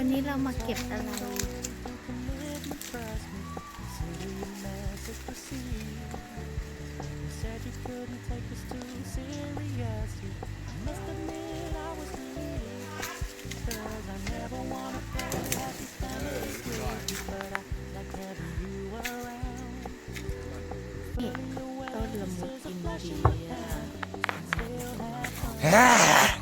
วันนี้เรามาเก็บอะไร นี่ต้นละมุดอินเดีย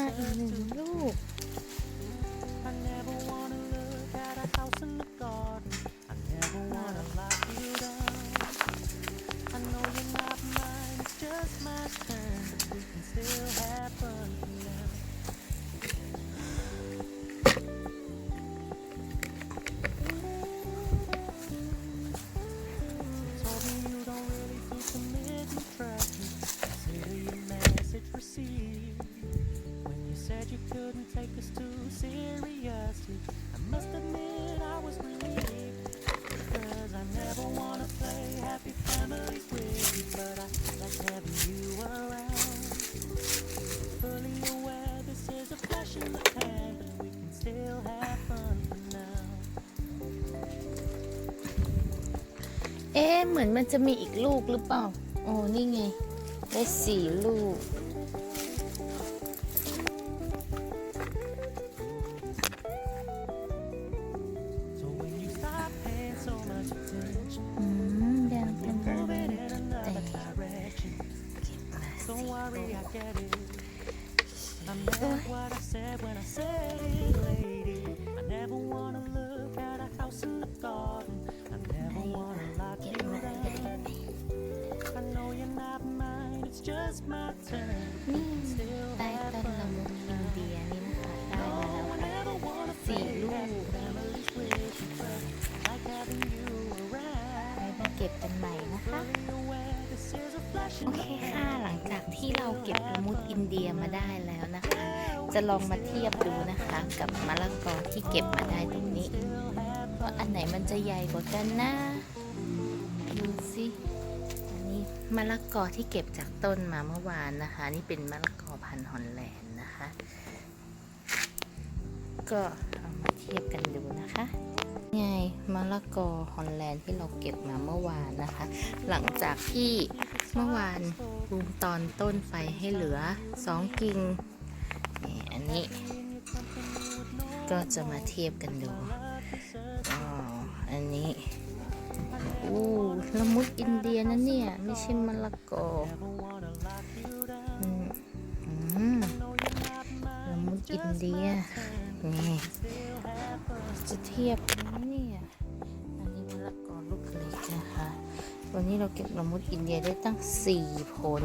มาอีกหนึ่งลูก อ๊ะเหมือนมันจะมีอีกลูกหรือเปล่า โอ้นี่ไง ได้สี่ลูก อืมยังเป็นแต่เก็บมาสิ นี่งใต้ต้นละมุดอินเดียนี่นะคะได้มาแล้วค่ะสี่ลูกไว้มาเก็บกันใหม่นะคะ โอเคค่ะ หลังจากที่เราเก็บละมุดอินเดียมาได้แล้วนะคะ จะลองมาเทียบดูนะคะ กับมะละกอที่เก็บมาได้ตรงนี้ ว่าอันไหนมันจะใหญ่กว่ากันนะ ดูสิ มะละกอที่เก็บจากต้นมาเมื่อวานนะคะ นี่เป็นมะละกอพันธุ์ฮอลแลนด์นะคะ ก็เอามาเทียบกันดูนะคะไงมะละกอฮอลแลนด์ที่เราเก็บมาเมื่อวานนะคะ หลังจากที่เมื่อวานปลูมตอนต้นไปให้เหลือสองกิ่งนี่อันนี้ ก็จะมาเทียบกันดู ละมุดอินเดียนะเนี่ย ไม่ใช่มะละกอละมุดอินเดียนี่จะเทียบเนี่ยอันนี้มะละกอลูกเล็กนะคะ วันนี้เราเก็บละมุดอินเดียได้ตั้งสี่ผล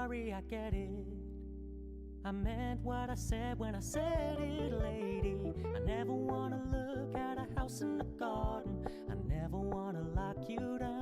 sorry, I get it. I meant what I said when I said it, lady. I never wanna look at a house in a garden. I never wanna lock you down.